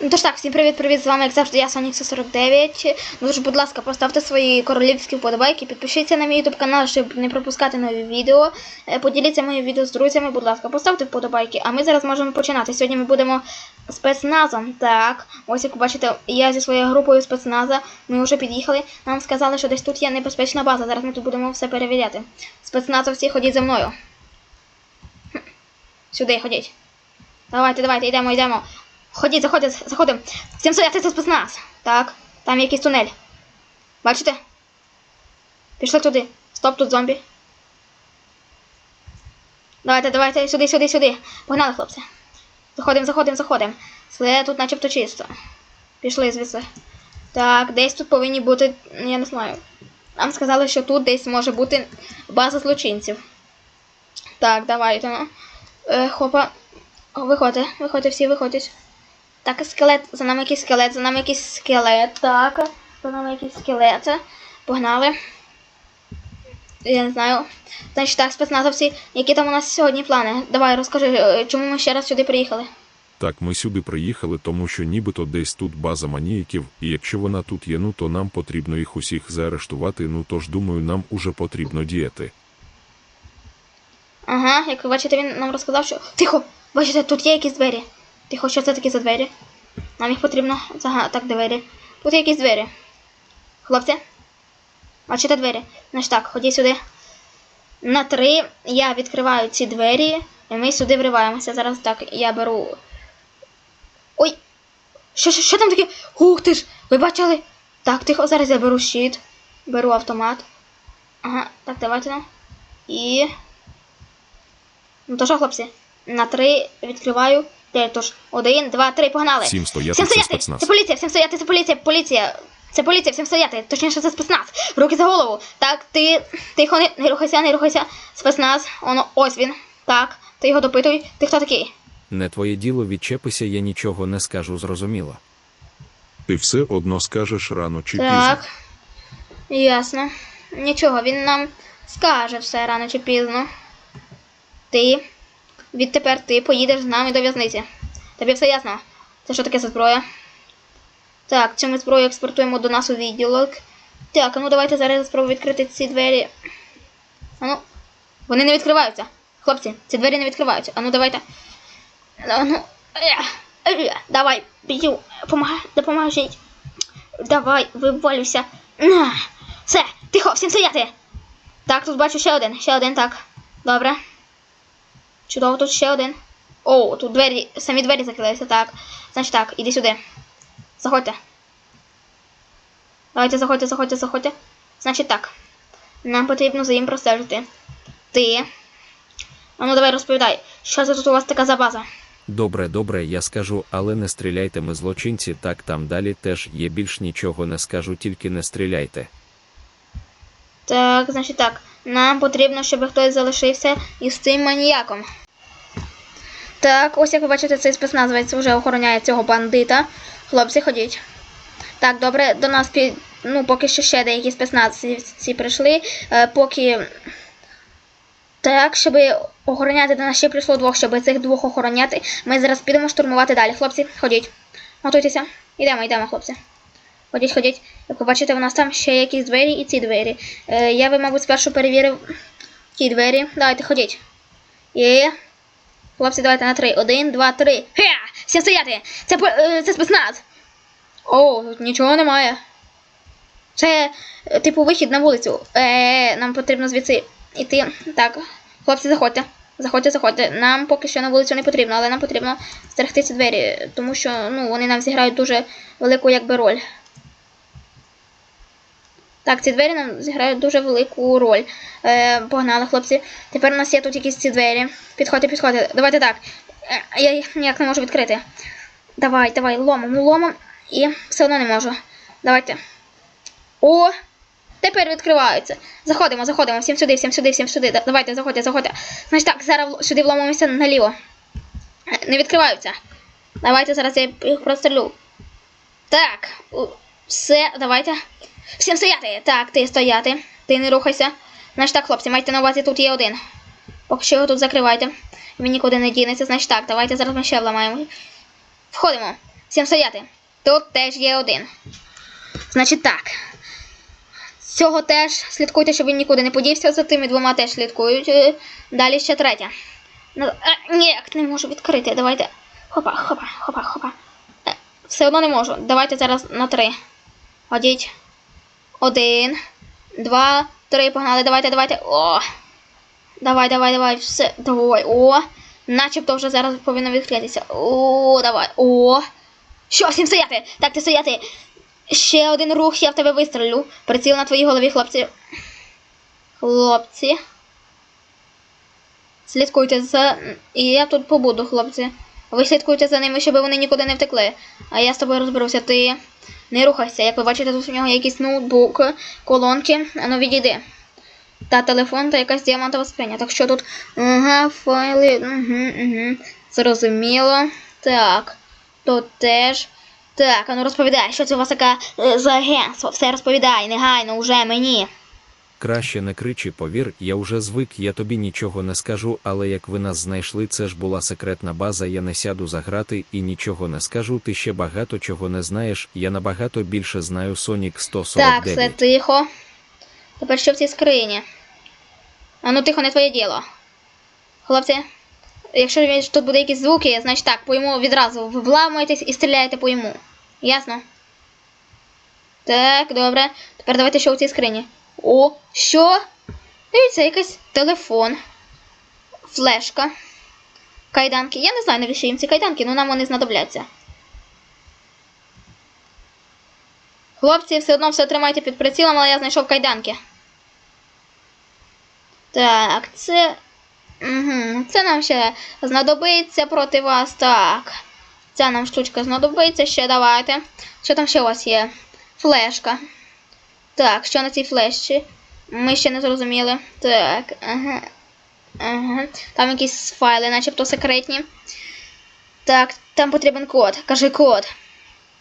Ну тож так, всім привіт-привіт, з вами як завжди я Сонік 49. Ну тож, будь ласка, поставте свої королівські вподобайки, підпишіться на мій YouTube канал, щоб не пропускати нові відео. Е, Поділіться моє відео з друзями, будь ласка, поставте вподобайки. А ми зараз можемо починати. Сьогодні ми будемо спецназом. Так, ось як бачите, я зі своєю групою спецназа. Ми вже під'їхали. Нам сказали, що десь тут є небезпечна база. Зараз ми тут будемо все перевіряти. Спецназовці, ходіть за мною. Сюди ходіть. Давайте, давайте, йдемо, йдемо. Ходіть, заходимо. Всім стояти це спецназ. Так, там якийсь тунель. Бачите? Пішли туди. Стоп, тут зомбі. Давайте, давайте, сюди, сюди, сюди. Погнали, хлопці. Заходимо, заходимо, заходимо. Все тут начебто чисто. Пішли звідси. Так, десь тут повинні бути, я не знаю. Нам сказали, що тут десь може бути база злочинців. Так, давайте. Ну. Е, хопа. Виходьте, виходьте, всі виходять. Так, скелет, за нами якийсь скелет, за нами якийсь скелет, так. За нами якийсь скелет. Погнали. Я не знаю. Значить так, спецназовці, які там у нас сьогодні плани? Давай, розкажи, е, чому ми ще раз сюди приїхали? Так, ми сюди приїхали, тому що нібито десь тут база маніяків, і якщо вона тут є, ну то нам потрібно їх усіх заарештувати. Ну тож думаю, нам уже потрібно діяти. Ага, як ви бачите, він нам розказав, що. Тихо! Бачите, тут є якісь двері. Тихо, що це такі за двері? Нам їх потрібно. Ага, так, двері. Тут якісь двері. Хлопці? Бачите двері? Значить так, ходіть сюди. На три я відкриваю ці двері, і ми сюди вриваємося. Зараз так, я беру. Ой! Що, що, що там таке? Ух ти ж! Ви бачили? Так, тихо, зараз я беру щит, беру автомат. Ага, так, давайте нам. І. Ну то що, хлопці? На три відкриваю. Де тож? Один, два, три, погнали. Всім стояти, Всім це стояти! спецназ. Це поліція, всім стояти, це поліція, поліція. Це поліція, всім стояти. Точніше, це спецназ. Руки за голову. Так, ти. Тихо, не, не рухайся, не рухайся. Спецназ. Оно, ось він. Так, ти його допитуй. Ти хто такий? Не твоє діло відчепися, я нічого не скажу, зрозуміло. Ти все одно скажеш рано чи пізно. Так. Ясно. Нічого, він нам скаже все рано чи пізно. Ти. Відтепер ти поїдеш з нами до в'язниці. Тобі все ясно? Це що таке за зброя? Так, цю ми зброю експортуємо до нас у відділок. Так, ну давайте зараз я спробую відкрити ці двері. А ну. Вони не відкриваються. Хлопці, ці двері не відкриваються. А ну давайте. А ну. е, е, Давай, б'ю. Допоможіть. Давай, вивалюйся. Все, тихо, всім стояти. Так, тут бачу ще один, ще один, так. Добре. Чудово, тут ще один. О, тут двері, самі двері закрилися, так. Значить так, іди сюди. Заходьте. Давайте, заходьте, заходьте, заходьте. Значить так. Нам потрібно за їм простежити. Ти. А ну давай розповідай, що це тут у вас така за база? Добре, добре, я скажу, але не стріляйте ми злочинці, так там далі теж є більш нічого не скажу, тільки не стріляйте. Так, значить так. Нам потрібно, щоб хтось залишився із цим маніяком. Так, ось як ви бачите, цей спецназовець вже охороняє цього бандита. Хлопці, ходіть. Так, добре, до нас під... ну, поки що ще деякі спецназівці прийшли. Е, поки. Так, щоб охороняти до нас ще прийшло двох, щоб цих двох охороняти. Ми зараз підемо штурмувати далі. Хлопці, ходіть. Готуйтеся. Йдемо, йдемо, хлопці. Ходіть, ходіть. Як ви бачите, у нас там ще якісь двері і ці двері. Е, я би, мабуть, спершу перевірив ті двері. Давайте, ходіть. І. Хлопці, давайте на три. Один, два, три. Хе! Всі стояти! Це, е, це спецназ! О, тут нічого немає. Це, е, типу, вихід на вулицю. Е, нам потрібно звідси йти. Так, хлопці, заходьте. Заходьте, заходьте. Нам поки що на вулицю не потрібно, але нам потрібно стерегти ці двері, тому що ну, вони нам зіграють дуже велику якби роль. Так, ці двері нам зіграють дуже велику роль. Е, погнали, хлопці. Тепер у нас є тут якісь ці двері. Підходьте, підходьте. Давайте так. Е, я їх ніяк не можу відкрити. Давай, давай, ломом, ломом. І все одно не можу. Давайте. О! Тепер відкриваються. Заходимо, заходимо. Всім сюди, всім сюди, всім сюди. Давайте, заходьте, заходьте. Значить так, зараз сюди вломимося наліво. Е, Не відкриваються. Давайте зараз я їх прострелю. Так, все, давайте. Всім стояти! Так, ти стояти. Ти не рухайся. Значить так, хлопці, майте на увазі, тут є один. Поки що його тут закривайте. Він нікуди не дінеться. Значить так, давайте зараз ми ще вламаємо. Входимо. Всім стояти. Тут теж є один. Значить так. Цього теж слідкуйте, щоб він нікуди не подівся. За тими двома теж слідкують. Е, Далі ще третя. Ну, е, ніяк не можу відкрити. Давайте. Хопа, хопа, хопа, хопа. Е, Все одно не можу. Давайте зараз на три. Ходіть. Один, два, три. Погнали. Давайте, давайте. О! Давай, давай, давай. Все. Давай. О! Начебто вже зараз повинно відкритися. О, давай. О! Що, всім стояти? Так, ти стояти. Ще один рух, я в тебе вистрелю. Приціл на твоїй голові, хлопці. Хлопці. Слідкуйте за. І я тут побуду, хлопці. Ви слідкуйте за ними, щоб вони нікуди не втекли. А я з тобою розберуся. Ти не рухайся. Як ви бачите, тут у нього якийсь ноутбук, колонки. Ану відійди. Та телефон та якась діамантова скриня. Так що тут. Ага, файли. Угу, угу. Зрозуміло. Так. Тут теж. Так, а ну розповідай, що це у вас таке е, за агентство? Все розповідай, негайно, уже мені. Краще не кричи, повір, я вже звик, я тобі нічого не скажу, але як ви нас знайшли, це ж була секретна база, я не сяду за грати і нічого не скажу. Ти ще багато чого не знаєш. Я набагато більше знаю Sonic 149. Так, все тихо. Тепер що в цій скрині? А ну тихо, не твоє діло. Хлопці, якщо тут буде якісь звуки, значить так, по йому відразу вламуєтесь і стріляєте по йому. Ясно? Так, добре. Тепер давайте що в цій скрині. О, що? Дивіться, якийсь телефон. Флешка. Кайданки. Я не знаю, навіщо їм ці кайданки, але нам вони знадобляться. Хлопці, все одно все тримайте під прицілом, але я знайшов кайданки. Так, це. Угу, це нам ще знадобиться проти вас. Так. Ця нам штучка знадобиться ще давайте. Що там ще у вас є? Флешка. Так, що на цій флешці? Ми ще не зрозуміли. Так, ага. Ага. Там якісь файли, начебто секретні. Так, там потрібен код. Кажи код.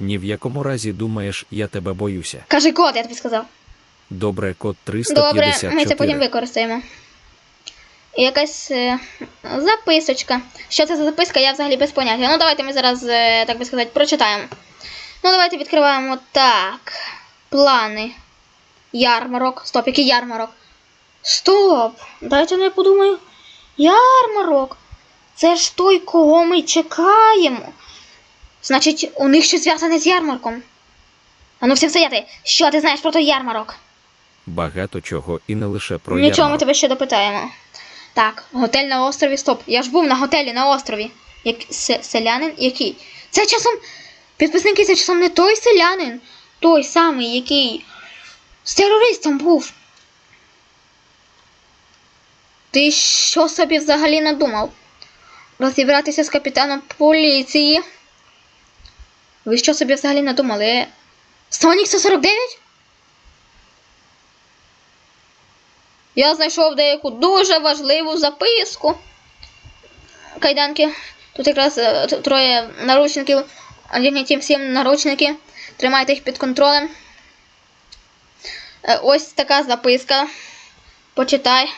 Ні в якому разі думаєш, я тебе боюся. Кажи код, я тобі сказав. Добре, код Добре, ми це потім використаємо. Якась е, записочка. Що це за записка, я взагалі без поняття. Ну, давайте ми зараз, е, так би сказати, прочитаємо. Ну, давайте відкриваємо так. Плани. Ярмарок. Стоп, який ярмарок? Стоп! Дайте я подумаю. Ярмарок. Це ж той, кого ми чекаємо. Значить, у них щось зв'язане з ярмарком. А ну всім стояти. Що ти знаєш про той ярмарок? Багато чого і не лише про Нічого, ми тебе ще допитаємо. Так, готель на острові, стоп. Я ж був на готелі на острові. Як се- селянин який? Це часом. Підписники, це часом не той селянин, той самий, який з терористом був. Ти що собі взагалі надумав? Розібратися з капітаном поліції. Ви що собі взагалі надумали? Сонік 149? Я знайшов деяку дуже важливу записку. Кайданки. Тут якраз е, троє наручників. Одягніть всім наручники. Тримайте їх під контролем. Е, Ось така записка. Почитай.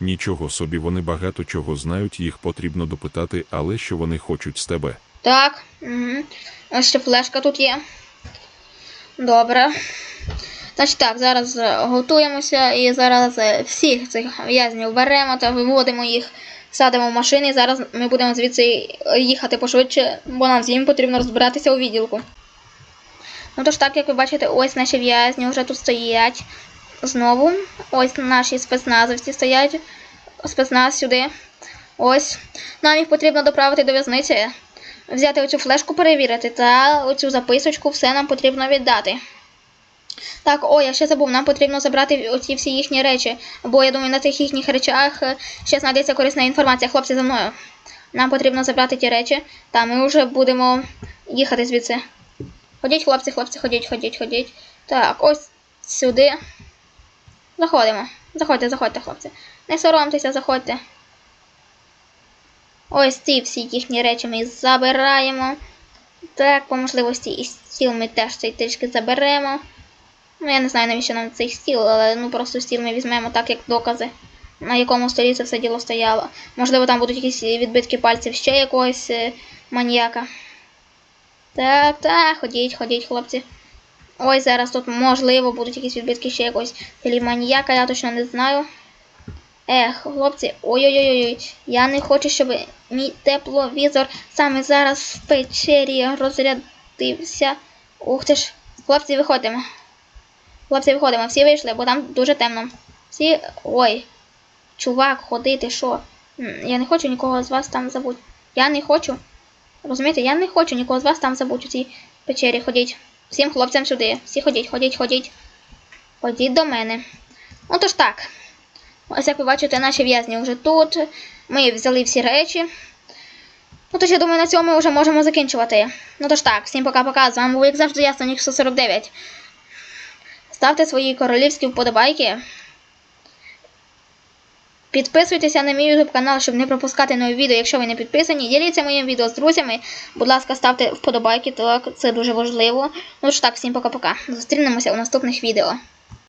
Нічого собі, вони багато чого знають, їх потрібно допитати, але що вони хочуть з тебе. Так. Угу. Ось ще флешка тут є. Добре. Значить так, зараз е, готуємося і зараз е, всіх цих в'язнів беремо та виводимо їх, садимо в машини. І зараз ми будемо звідси їхати пошвидше, бо нам з ним потрібно розбиратися у відділку. Ну тож так, як ви бачите, ось наші в'язні вже тут стоять. Знову. Ось наші спецназовці стоять. Спецназ сюди. Ось. Нам їх потрібно доправити до в'язниці взяти оцю флешку перевірити та оцю записочку все нам потрібно віддати. Так, о, я ще забув, нам потрібно забрати оці всі їхні речі, бо я думаю, на тих їхніх речах е, ще знайдеться корисна інформація. Хлопці за мною. Нам потрібно забрати ті речі, та ми вже будемо їхати звідси. Ходіть, хлопці, хлопці, ходіть, ходіть, ходіть. Так, ось сюди. Заходимо. Заходьте, заходьте, хлопці. Не соромтеся, заходьте. Ось ці всі їхні речі ми забираємо. Так, по можливості і стіл ми теж цей трішки заберемо. Ну, я не знаю, навіщо нам цей стіл, але ну просто стіл ми візьмемо так, як докази, на якому столі це все діло стояло. Можливо, там будуть якісь відбитки пальців ще якогось е, маніяка. Так, так, ходіть, ходіть, хлопці. Ой, зараз тут можливо будуть якісь відбитки ще якогось телеманіяка, я точно не знаю. Ех, хлопці, ой-ой-ой, я не хочу, щоб мій тепловізор саме зараз в печері розрядився. Ух ти ж, хлопці, виходимо. Хлопці, виходимо, всі вийшли, бо там дуже темно. Всі. Ой. Чувак, ходити, що? Я не хочу нікого з вас там забути. Я не хочу. Розумієте, я не хочу нікого з вас там забути у цій печері. Ходіть. Всім хлопцям сюди. Всі ходіть, ходіть, ходіть. Ходіть до мене. Отож так. Ось як ви бачите, наші в'язні вже тут. Ми взяли всі речі. Ну тож я думаю, на цьому ми вже можемо закінчувати. Ну тож так, всім пока-пока. З вами був, як завжди, я Сонік 149. Ставте свої королівські вподобайки. Підписуйтеся на мій YouTube канал, щоб не пропускати нові відео, якщо ви не підписані. Діліться моїм відео з друзями. Будь ласка, ставте вподобайки, так, це дуже важливо. Ну ж так, всім пока-пока. Зустрінемося у наступних відео.